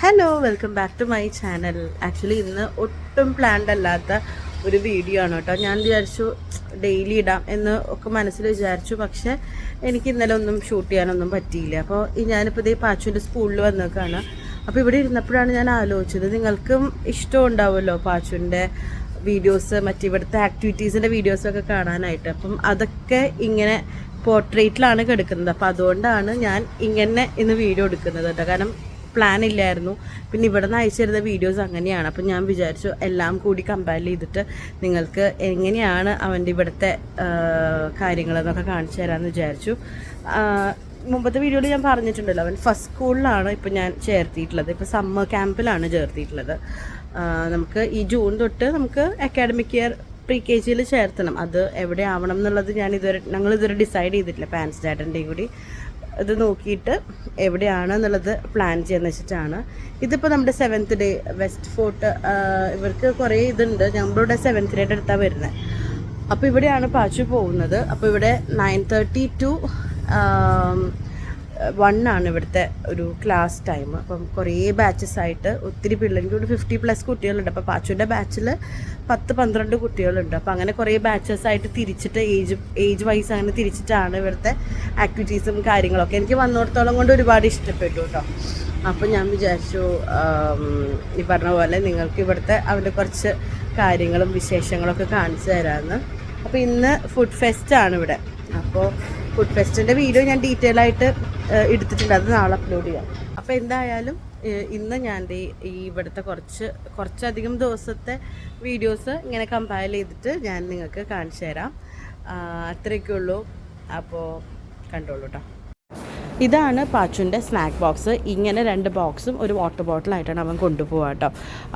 Hello welcome back to my channel actually ഇന്ന് ഒട്ടും planned അല്ലാത്ത ഒരു വീഡിയോ ആണ് കേട്ടോ. ഞാൻ വിചാരിച്ചു ഡെയിലി ഇടാം എന്ന് ഒക്കെ മനസ്സിൽ വിചാരിച്ചു. പക്ഷേ എനിക്ക് ഇന്നലെ ഒന്നും ഷൂട്ട് ചെയ്യാനൊന്നും പറ്റിയില്ല. അപ്പോൾ ഞാനിപ്പോൾ ഇതേ പാച്ചുവിന്റെ സ്കൂളിൽ വന്നേക്കാണ്. അപ്പോൾ ഇവിടെ ഇരുന്നപ്പോഴാണ് ഞാൻ ആലോചിച്ചത് നിങ്ങൾക്കും ഇഷ്ടം ഉണ്ടാവുമല്ലോ പാച്ചുവിന്റെ വീഡിയോസ് മറ്റേ ഇവിടുത്തെ ആക്ടിവിറ്റീസിന്റെ വീഡിയോസൊക്കെ കാണാനായിട്ട്. അപ്പം അതൊക്കെ ഇങ്ങനെ പോർട്രേറ്റിലാണ് കിടക്കുന്നത്. അപ്പോൾ അതുകൊണ്ടാണ് ഞാൻ ഇങ്ങനെ ഇന്ന് വീഡിയോ എടുക്കുന്നത് കേട്ടോ. കാരണം പ്ലാൻ ഇല്ലായിരുന്നു. പിന്നെ ഇവിടെ നിന്ന് അയച്ചു തരുന്ന വീഡിയോസ് അങ്ങനെയാണ്. അപ്പം ഞാൻ വിചാരിച്ചു എല്ലാം കൂടി കമ്പയർ ചെയ്തിട്ട് നിങ്ങൾക്ക് എങ്ങനെയാണ് അവന്റെ ഇവിടുത്തെ കാര്യങ്ങളെന്നൊക്കെ കാണിച്ചു തരാമെന്ന് വിചാരിച്ചു. മുമ്പത്തെ വീഡിയോയിൽ ഞാൻ പറഞ്ഞിട്ടുണ്ടല്ലോ അവൻ ഫസ്റ്റ് സ്കൂളിലാണ് ഇപ്പം ഞാൻ ചേർത്തിയിട്ടുള്ളത്. ഇപ്പോൾ സമ്മർ ക്യാമ്പിലാണ് ചേർത്തിയിട്ടുള്ളത്. നമുക്ക് ഈ ജൂൺ തൊട്ട് നമുക്ക് അക്കാഡമിക് ഇയർ പ്രീ കെ ജിയിൽ ചേർത്തണം. അത് എവിടെ ആവണം എന്നുള്ളത് ഞാൻ ഇതുവരെ ഞങ്ങൾ ഇതുവരെ ഡിസൈഡ് ചെയ്തിട്ടില്ല പാൻസ് ഡാറ്റന്റെയും കൂടി. ഇത് നോക്കിയിട്ട് എവിടെയാണ് എന്നുള്ളത് പ്ലാൻ ചെയ്യാന്ന് വെച്ചിട്ടാണ്. ഇതിപ്പോൾ നമ്മുടെ സെവൻത്ത് ഡേ വെസ്റ്റ് ഫോർട്ട് ഇവർക്ക് കുറേ ഇതുണ്ട്. നമ്മളിവിടെ സെവൻത്ത് ഡേയുടെ അടുത്താണ് വരുന്നത് അപ്പോൾ ഇവിടെയാണ് പാച്ചു പോകുന്നത്. അപ്പോൾ ഇവിടെ നയൻ തേർട്ടി ടു വൺ ആണ് ഇവിടുത്തെ ഒരു ക്ലാസ് ടൈം അപ്പം കുറേ ബാച്ചസ് ആയിട്ട് ഒത്തിരി പിള്ളേർ ഒരു ഫിഫ്റ്റി പ്ലസ് കുട്ടികളുണ്ട്. അപ്പോൾ പാച്ചുവിന്റെ ബാച്ചിൽ പത്ത് പന്ത്രണ്ട് കുട്ടികളുണ്ട്. അപ്പോൾ അങ്ങനെ കുറേ ബാച്ചസ് ആയിട്ട് തിരിച്ചിട്ട് ഏജ് ഏജ് വൈസ് അങ്ങനെ തിരിച്ചിട്ടാണ് ഇവിടുത്തെ ആക്ടിവിറ്റീസും കാര്യങ്ങളൊക്കെ. എനിക്ക് വന്നിടത്തോളം കൊണ്ട് ഒരുപാട് ഇഷ്ടപ്പെട്ടു കേട്ടോ അപ്പോൾ ഞാൻ വിചാരിച്ചു ഈ പറഞ്ഞ പോലെ നിങ്ങൾക്ക് ഇവിടുത്തെ അവന്റെ കുറച്ച് കാര്യങ്ങളും വിശേഷങ്ങളൊക്കെ കാണിച്ചു തരാമെന്ന്. അപ്പോൾ ഇന്ന് ഫുഡ് ഫെസ്റ്റ് ആണ് ഇവിടെ. അപ്പോൾ ഫുഡ് ഫെസ്റ്റിന്റെ വീഡിയോ ഞാൻ ഡീറ്റെയിൽ ആയിട്ട് എടുത്തിട്ടുണ്ട്. അത് നാളെ അപ്ലോഡ് ചെയ്യാം. അപ്പോൾ എന്തായാലും ഇന്ന് ഞാൻ ഈ ഇവിടുത്തെ കുറച്ച് കുറച്ചധികം ദിവസത്തെ വീഡിയോസ് ഇങ്ങനെ കമ്പയർ ചെയ്തിട്ട് ഞാൻ നിങ്ങൾക്ക് കാണിച്ചു തരാം. അത്രയൊക്കെ ഉള്ളൂ അപ്പോൾ കണ്ടോളൂ കേട്ടോ ഇതാണ് പാച്ചുന്റെ സ്നാക്ക് ബോക്സ്. ഇങ്ങനെ രണ്ട് ബോക്സും ഒരു വാട്ടർ ബോട്ടിലായിട്ടാണ് അവൻ കൊണ്ടുപോകുക കേട്ടോ.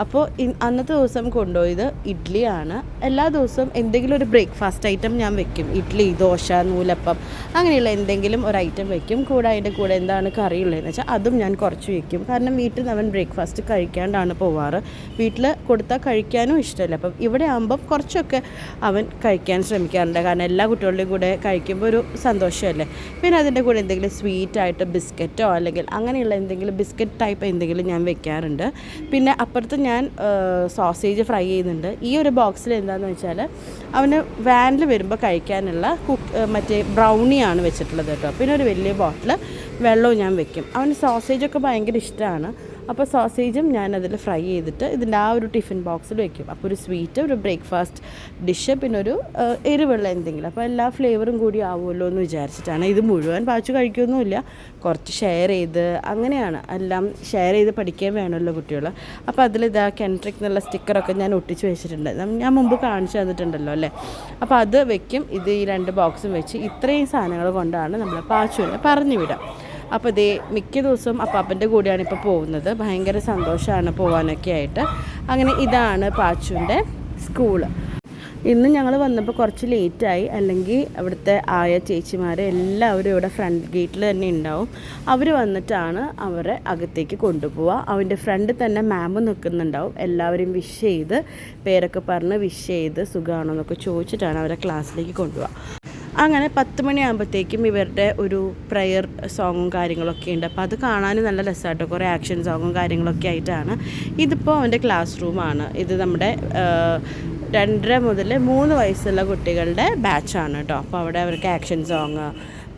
അപ്പോൾ അന്നത്തെ ദിവസം കൊണ്ടുപോയത് ഇഡ്ഡലിയാണ് എല്ലാ ദിവസവും എന്തെങ്കിലും ഒരു ബ്രേക്ക്ഫാസ്റ്റ് ഐറ്റം ഞാൻ വെക്കും. ഇഡ്ഡലി ദോശ നൂലപ്പം അങ്ങനെയുള്ള എന്തെങ്കിലും ഒരു ഐറ്റം വെക്കും. കൂടെ അതിന്റെ കൂടെ എന്താണ് കറിയുള്ളതെന്ന് വെച്ചാൽ അതും ഞാൻ കുറച്ച് വെക്കും. കാരണം വീട്ടിൽ നിന്ന് അവൻ ബ്രേക്ക്ഫാസ്റ്റ് കഴിക്കാണ്ടാണ് പോവാറ്. വീട്ടിൽ കൊടുത്താൽ കഴിക്കാനും ഇഷ്ടമല്ല. അപ്പം ഇവിടെ ആകുമ്പം കുറച്ചൊക്കെ അവൻ കഴിക്കാൻ ശ്രമിക്കാറുണ്ട്. കാരണം എല്ലാ കുട്ടികളുടെയും കൂടെ കഴിക്കുമ്പോൾ ഒരു സന്തോഷമല്ലേ? പിന്നെ അതിന്റെ കൂടെ എന്തെങ്കിലും സ്വീറ്റ് ആയിട്ട് ബിസ്ക്കറ്റോ അല്ലെങ്കിൽ അങ്ങനെയുള്ള എന്തെങ്കിലും ബിസ്ക്കറ്റ് ടൈപ്പ് എന്തെങ്കിലും ഞാൻ വെക്കാറുണ്ട്. പിന്നെ അപ്പുറത്ത് ഞാൻ സോസേജ് ഫ്രൈ ചെയ്യുന്നുണ്ട്. ഈ ഒരു ബോക്സിൽ എന്താണെന്ന് വെച്ചാൽ അവന് വാനിൽ വരുമ്പോൾ കഴിക്കാനുള്ള കുക്ക് മറ്റേ ബ്രൗണിയാണ് വെച്ചിട്ടുള്ളത് കേട്ടോ. പിന്നെ ഒരു വലിയ ബോട്ടിൽ വെള്ളവും ഞാൻ വെക്കും. അവന് സോസേജൊക്കെ ഭയങ്കര ഇഷ്ടമാണ്. അപ്പോൾ സോസേജും ഞാൻ അതിൽ ഫ്രൈ ചെയ്തിട്ട് ഇതിന്റെ ആ ഒരു ടിഫിൻ ബോക്സിൽ വെക്കും. അപ്പോൾ ഒരു സ്വീറ്റ് ഒരു ബ്രേക്ക്ഫാസ്റ്റ് ഡിഷ് പിന്നെ ഒരു എരിവുള്ള എന്തെങ്കിലും. അപ്പോൾ എല്ലാ ഫ്ലേവറും കൂടി ആവുമല്ലോ എന്ന് വിചാരിച്ചിട്ടാണ്. ഇത് മുഴുവൻ പാച്ചു കഴിക്കൊന്നുമില്ല കുറച്ച് ഷെയർ ചെയ്ത് അങ്ങനെയാണ്. എല്ലാം ഷെയർ ചെയ്ത് പഠിക്കാൻ വേണമല്ലോ കുട്ടികൾ. അപ്പോൾ അതിൽ ഇതാ കെൻട്രിക് എന്നുള്ള സ്റ്റിക്കറൊക്കെ ഞാൻ ഒട്ടിച്ച് വെച്ചിട്ടുണ്ട്. ഞാൻ മുമ്പ് കാണിച്ചു തന്നിട്ടുണ്ടല്ലോ അല്ലേ? അപ്പോൾ അത് വെക്കും. ഇത് ഈ രണ്ട് ബോക്സും വെച്ച് ഇത്രയും സാധനങ്ങൾ കൊണ്ടാണ് നമ്മൾ പാച്ചുവിനെ പറഞ്ഞു വിടാം. അപ്പോൾ ഇതേ മിക്ക ദിവസവും അപ്പാപ്പന്റെ കൂടെയാണ് ഇപ്പോൾ പോകുന്നത്. ഭയങ്കര സന്തോഷമാണ് പോകാനൊക്കെ ആയിട്ട്. അങ്ങനെ ഇതാണ് പാച്ചുവിന്റെ സ്കൂൾ. ഇന്ന് ഞങ്ങൾ വന്നപ്പോൾ കുറച്ച് ലേറ്റായി അല്ലെങ്കിൽ അവിടുത്തെ ആയ ചേച്ചിമാർ എല്ലാവരും ഇവിടെ ഫ്രണ്ട് ഗേറ്റിൽ തന്നെ ഉണ്ടാവും അവർ വന്നിട്ടാണ് അവരെ അകത്തേക്ക് കൊണ്ടുപോവുക അവന്റെ ഫ്രണ്ട് തന്നെ മാമ് നിൽക്കുന്നുണ്ടാവും എല്ലാവരും വിഷ് ചെയ്ത് പേരൊക്കെ പറഞ്ഞ് വിഷ് ചെയ്ത് സുഖമാണോ എന്നൊക്കെ ചോദിച്ചിട്ടാണ് അവരെ ക്ലാസ്സിലേക്ക് കൊണ്ടുപോവുക അങ്ങനെ പത്ത് മണിയാകുമ്പോഴത്തേക്കും ഇവരുടെ ഒരു പ്രയർ സോങ്ങും കാര്യങ്ങളൊക്കെ ഉണ്ട്. അപ്പോൾ അത് കാണാനും നല്ല രസമായിട്ടോ കുറേ ആക്ഷൻ സോങ്ങും കാര്യങ്ങളൊക്കെ ആയിട്ടാണ്. ഇതിപ്പോൾ അവന്റെ ക്ലാസ് റൂമാണ് ഇത് നമ്മുടെ രണ്ടര മുതൽ മൂന്ന് വയസ്സുള്ള കുട്ടികളുടെ ബാച്ചാണ് കേട്ടോ. അപ്പോൾ അവിടെ അവർക്ക് ആക്ഷൻ സോങ്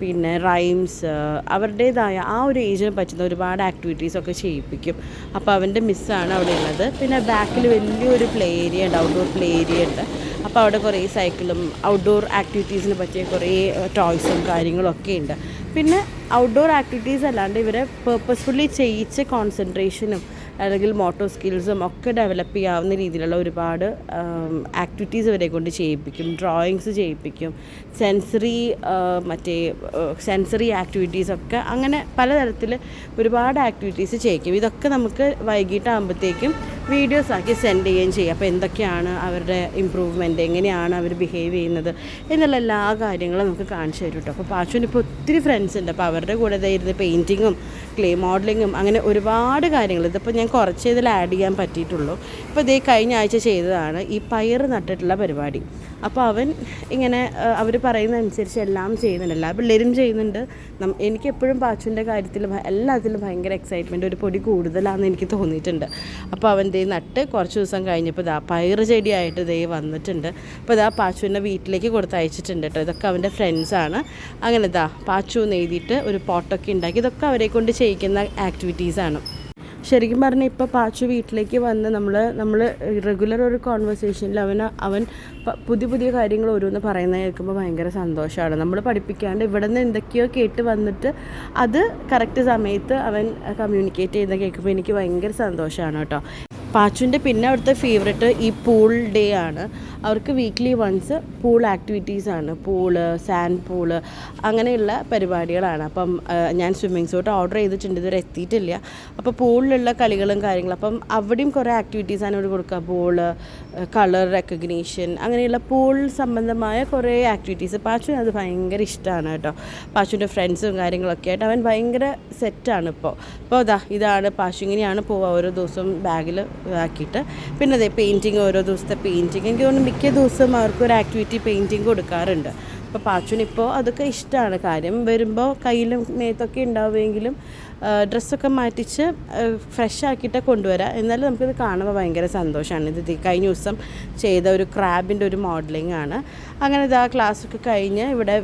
പിന്നെ റൈംസ് അവരുടേതായ ആ ഒരു ഏജിന് പറ്റുന്ന ഒരുപാട് ആക്ടിവിറ്റീസ് ഒക്കെ ചെയ്യിപ്പിക്കും. അപ്പോൾ അവന്റെ മിസ്സാണ് അവിടെ ഉള്ളത്. പിന്നെ ബാക്കിൽ വലിയൊരു പ്ലേ ഏരിയ ഉണ്ട് ഔട്ട്ഡോർ പ്ലേ ഏരിയ ഉണ്ട്. അപ്പോൾ അവിടെ കുറേ സൈക്കിളും ഔട്ട്ഡോർ ആക്ടിവിറ്റീസിന് പറ്റിയ കുറേ ടോയ്സും കാര്യങ്ങളൊക്കെ ഉണ്ട്. പിന്നെ ഔട്ട്ഡോർ ആക്ടിവിറ്റീസ് അല്ലാണ്ട് ഇവരെ പേർപ്പസ്ഫുള്ളി ചെയ്യിച്ച് കോൺസെൻട്രേഷനും അല്ലെങ്കിൽ മോട്ടോർ സ്കിൽസും ഒക്കെ ഡെവലപ്പ് ചെയ്യാവുന്ന രീതിയിലുള്ള ഒരുപാട് ആക്ടിവിറ്റീസ് ഇവരെ കൊണ്ട് ചെയ്യിപ്പിക്കും. ഡ്രോയിങ്സ് ചെയ്യിപ്പിക്കും. സെൻസറി മറ്റേ സെൻസറി ആക്ടിവിറ്റീസൊക്കെ അങ്ങനെ പലതരത്തിൽ ഒരുപാട് ആക്ടിവിറ്റീസ് ചെയ്യിക്കും. ഇതൊക്കെ നമുക്ക് വൈകിട്ടാകുമ്പോഴത്തേക്കും വീഡിയോസ് ആക്കി സെൻഡ് ചെയ്യുകയും ചെയ്യും. അപ്പോൾ എന്തൊക്കെയാണ് അവരുടെ ഇമ്പ്രൂവ്മെന്റ് എങ്ങനെയാണ് അവർ ബിഹേവ് ചെയ്യുന്നത് എന്നുള്ള എല്ലാ കാര്യങ്ങളും നമുക്ക് കാണിച്ചു തരും കേട്ടോ അപ്പോൾ പാച്ചുവിന് ഇപ്പോൾ ഒത്തിരി ഫ്രണ്ട്സ് ഉണ്ട്. അപ്പോൾ അവരുടെ കൂടെ ഇതായിരുന്നു പെയിന്റിങ്ങും ക്ലേ മോഡലിങ്ങും അങ്ങനെ ഒരുപാട് കാര്യങ്ങൾ. ഇതിപ്പോൾ ഞാൻ കുറച്ച് ഇതിൽ ആഡ് ചെയ്യാൻ പറ്റിയിട്ടുള്ളൂ. ഇപ്പോൾ ഇതേ കഴിഞ്ഞ ആഴ്ച ചെയ്തതാണ് ഈ പയർ നട്ടിട്ടുള്ള പരിപാടി. അപ്പോൾ അവൻ ഇങ്ങനെ അവർ പറയുന്ന അനുസരിച്ച് എല്ലാം ചെയ്യുന്നുണ്ട്. എല്ലാ പിള്ളേരും ചെയ്യുന്നുണ്ട്. നം- എനിക്ക് എപ്പോഴും പാച്ചുവിന്റെ കാര്യത്തിൽ എല്ലാത്തിലും ഭയങ്കര എക്സൈറ്റ്മെന്റ് ഒരു പൊടി കൂടുതലാണെന്ന് എനിക്ക് തോന്നിയിട്ടുണ്ട്. അപ്പോൾ അവൻ ദേ നട്ട് കുറച്ച് ദിവസം കഴിഞ്ഞപ്പോൾ ഇതാ പയർ ചെടിയായിട്ട് ഇതേ വന്നിട്ടുണ്ട്. അപ്പോൾ ഇതാ പാച്ചുവിന്റെ വീട്ടിലേക്ക് കൊടുത്ത് അയച്ചിട്ടുണ്ട് കേട്ടോ. ഇതൊക്കെ അവന്റെ ഫ്രണ്ട്സാണ് അങ്ങനെ ഇതാ പാച്ചു എന്ന് എഴുതിയിട്ട് ഒരു പോട്ടൊക്കെ ഉണ്ടാക്കി. ഇതൊക്കെ അവരെ കൊണ്ട് ചെയ്യിക്കുന്ന ആക്ടിവിറ്റീസാണ് ശരിക്കും പറഞ്ഞാൽ ഇപ്പോൾ പാച്ചു വീട്ടിലേക്ക് വന്ന് നമ്മൾ നമ്മൾ റെഗുലർ ഒരു കോൺവെർസേഷനിൽ അവന് അവൻ പുതിയ പുതിയ കാര്യങ്ങൾ ഓരോന്ന് പറയുന്നത് കേൾക്കുമ്പോൾ ഭയങ്കര സന്തോഷമാണ് നമ്മൾ പഠിപ്പിക്കാണ്ട് ഇവിടെ നിന്ന് എന്തൊക്കെയോ കേട്ട് വന്നിട്ട് അത് കറക്റ്റ് സമയത്ത് അവൻ കമ്മ്യൂണിക്കേറ്റ് ചെയ്യുന്ന കേൾക്കുമ്പോൾ എനിക്ക് ഭയങ്കര സന്തോഷമാണ് കേട്ടോ. പാച്ചുവിന്റെ പിന്നെ അവിടുത്തെ ഫേവറേറ്റ് ഈ പൂൾ ഡേ ആണ്. അവർക്ക് വീക്ക്ലി വൺസ് പൂൾ ആക്ടിവിറ്റീസ് ആണ്. പൂൾ സാൻഡ് പൂൾ അങ്ങനെയുള്ള പരിപാടികളാണ്. അപ്പം ഞാൻ സ്വിമ്മിങ് സൂട്ട് ഓർഡർ ചെയ്തിട്ടുണ്ട് ഇതുവരെ എത്തിയിട്ടില്ല. അപ്പോൾ പൂളിലുള്ള കളികളും കാര്യങ്ങളും അപ്പം അവിടെയും കുറേ ആക്ടിവിറ്റീസാണ് ഇവിടെ കൊടുക്കുക. പൂൾ കളർ റെക്കഗ്നീഷൻ അങ്ങനെയുള്ള പൂൾ സംബന്ധമായ കുറേ ആക്ടിവിറ്റീസ് പാച്ചുവിന് അത് ഭയങ്കര ഇഷ്ടമാണ് കേട്ടോ. പാച്ചുവിന്റെ ഫ്രണ്ട്സും കാര്യങ്ങളൊക്കെ ആയിട്ട് അവൻ ഭയങ്കര സെറ്റാണ് ഇപ്പോൾ അപ്പോൾ അതാ ഇതാണ് പാച്ചു ഇങ്ങനെയാണ് പോവുക ഓരോ ദിവസവും ബാഗിൽ ആക്കിയിട്ട്. പിന്നെ അതെ പെയിന്റിങ് ഓരോ ദിവസത്തെ പെയിന്റിങ് എനിക്ക് തോന്നുന്നു മിക്ക ദിവസവും അവർക്ക് ഒരു ആക്ടിവിറ്റി പെയിന്റിങ് കൊടുക്കാറുണ്ട്. അപ്പോൾ പാച്ചുനിപ്പോൾ അതൊക്കെ ഇഷ്ടമാണ് കാര്യം വരുമ്പോൾ കയ്യിലും മേത്തൊക്കെ ഉണ്ടാവുമെങ്കിലും ഡ്രസ്സൊക്കെ മാറ്റിച്ച് ഫ്രഷ് ആക്കിയിട്ട് കൊണ്ടുവരാം. എന്നാലും നമുക്കിത് കാണുമ്പോൾ ഭയങ്കര സന്തോഷമാണ് ഇത് കഴിഞ്ഞ ദിവസം ചെയ്ത ഒരു ക്രാബിന്റെ ഒരു മോഡലിംഗ് ആണ്. അങ്ങനെ ഇത് ആ ക്ലാസ്സൊക്കെ കഴിഞ്ഞ് ഇവിടെ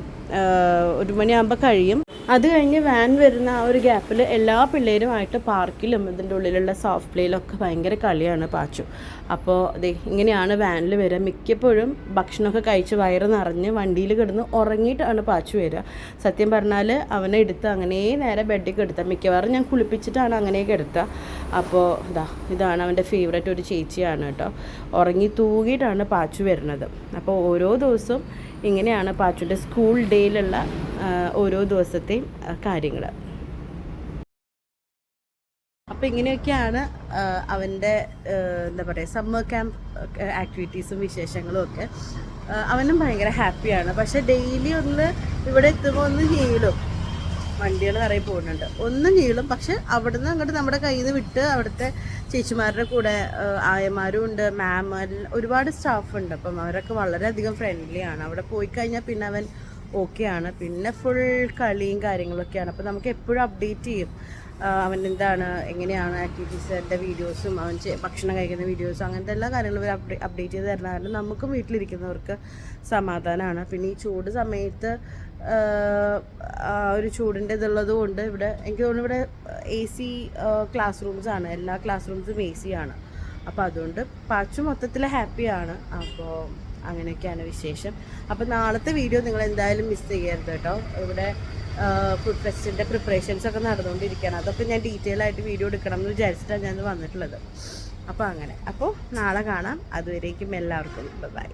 ഒരു മണിയാകുമ്പോൾ കഴിയും. അത് കഴിഞ്ഞ് വാൻ വരുന്ന ആ ഒരു ഗ്യാപ്പിൽ എല്ലാ പിള്ളേരുമായിട്ട് പാർക്കിലും ഇതിന്റെ ഉള്ളിലുള്ള സോഫ്റ്റ് പ്ലേയിലൊക്കെ ഭയങ്കര കളിയാണ് പാച്ചു. അപ്പോൾ അതെ ഇങ്ങനെയാണ് വാനിൽ വരിക മിക്കപ്പോഴും ഭക്ഷണമൊക്കെ കഴിച്ച് വയറ് നിറഞ്ഞ് വണ്ടിയിൽ കിടന്ന് ഉറങ്ങിയിട്ടാണ് പാച്ചു വരിക സത്യം പറഞ്ഞാൽ അവനെ എടുത്ത് അങ്ങനെ നേരെ ബെഡിൽ കിടത്തുക മിക്കവാറും ഞാൻ കുളിപ്പിച്ചിട്ടാണ് അങ്ങനെ എടുക്കുക അപ്പോൾ ഇതാ ഇതാണ് അവന്റെ ഫേവറേറ്റ് ഒരു ചേച്ചിയാണ് കേട്ടോ. ഉറങ്ങി തൂങ്ങിയിട്ടാണ് പാച്ചു വരുന്നത്. അപ്പോൾ ഓരോ ദിവസവും ഇങ്ങനെയാണ് പാച്ചുവിന്റെ സ്കൂൾ ഡേയിലുള്ള ഓരോ ഓരോ ദിവസത്തെയും കാര്യങ്ങൾ അപ്പോൾ ഇങ്ങനെയൊക്കെയാണ് അവന്റെ എന്താ പറയുക സമ്മർ ക്യാമ്പ് ആക്ടിവിറ്റീസും വിശേഷങ്ങളും ഒക്കെ. അവനും ഭയങ്കര ഹാപ്പിയാണ് പക്ഷെ ഡെയിലി ഒന്ന് ഇവിടെ എത്തുമ്പോൾ ഒന്ന് ഹീലും വണ്ടികൾ നിറയെ പോകുന്നുണ്ട്. ഒന്ന് നീളും പക്ഷെ അവിടുന്ന് അങ്ങോട്ട് നമ്മുടെ കയ്യിൽ നിന്ന് വിട്ട് അവിടുത്തെ ചേച്ചിമാരുടെ കൂടെ ആയമാരും ഉണ്ട് മാം ഒരുപാട് സ്റ്റാഫ് ഉണ്ട്. അപ്പം അവരൊക്കെ വളരെയധികം ഫ്രണ്ട്ലി ആണ്. അവിടെ പോയി കഴിഞ്ഞാൽ പിന്നെ അവൻ ഓക്കെ ആണ് പിന്നെ ഫുൾ കളിയും കാര്യങ്ങളൊക്കെയാണ്. അപ്പോൾ നമുക്ക് എപ്പോഴും അപ്ഡേറ്റ് ചെയ്യും. അവൻ എന്താണ് എങ്ങനെയാണ് ആക്ടിവിറ്റീസിന്റെ വീഡിയോസും അവൻ ഭക്ഷണം കഴിക്കുന്ന വീഡിയോസും അങ്ങനത്തെ എല്ലാ കാര്യങ്ങളും ഇവർ അപ്ഡേ അപ്ഡേറ്റ് ചെയ്ത് തരുന്ന കാരണം നമുക്കും വീട്ടിലിരിക്കുന്നവർക്ക് സമാധാനമാണ് പിന്നെ ഈ ചൂട് സമയത്ത് ഒരു ചൂടിന്റെ ഇതുള്ളത് കൊണ്ട് ഇവിടെ എനിക്ക് തോന്നുന്നു ഇവിടെ എ സി ക്ലാസ് റൂംസാണ് എല്ലാ ക്ലാസ് റൂംസും എ സി ആണ്. അപ്പോൾ അതുകൊണ്ട് പാച്ചു മൊത്തത്തിൽ ഹാപ്പിയാണ് അപ്പോൾ അങ്ങനെയൊക്കെയാണ് വിശേഷം. അപ്പോൾ നാളത്തെ വീഡിയോ നിങ്ങൾ എന്തായാലും മിസ് ചെയ്യരുത് കേട്ടോ ഇവിടെ ഫുഡ് ഫെസ്റ്റിന്റെ പ്രിപ്പറേഷൻസ് ഒക്കെ നടന്നുകൊണ്ടിരിക്കുകയാണ്. അതൊക്കെ ഞാൻ ഡീറ്റെയിൽ ആയിട്ട് വീഡിയോ എടുക്കണം എന്ന് വിചാരിച്ചിട്ടാണ് ഞാൻ വന്നിട്ടുള്ളത്. അപ്പോൾ അങ്ങനെ. അപ്പോൾ നാളെ കാണാം. അതുവരേക്കും എല്ലാവർക്കും. ബൈ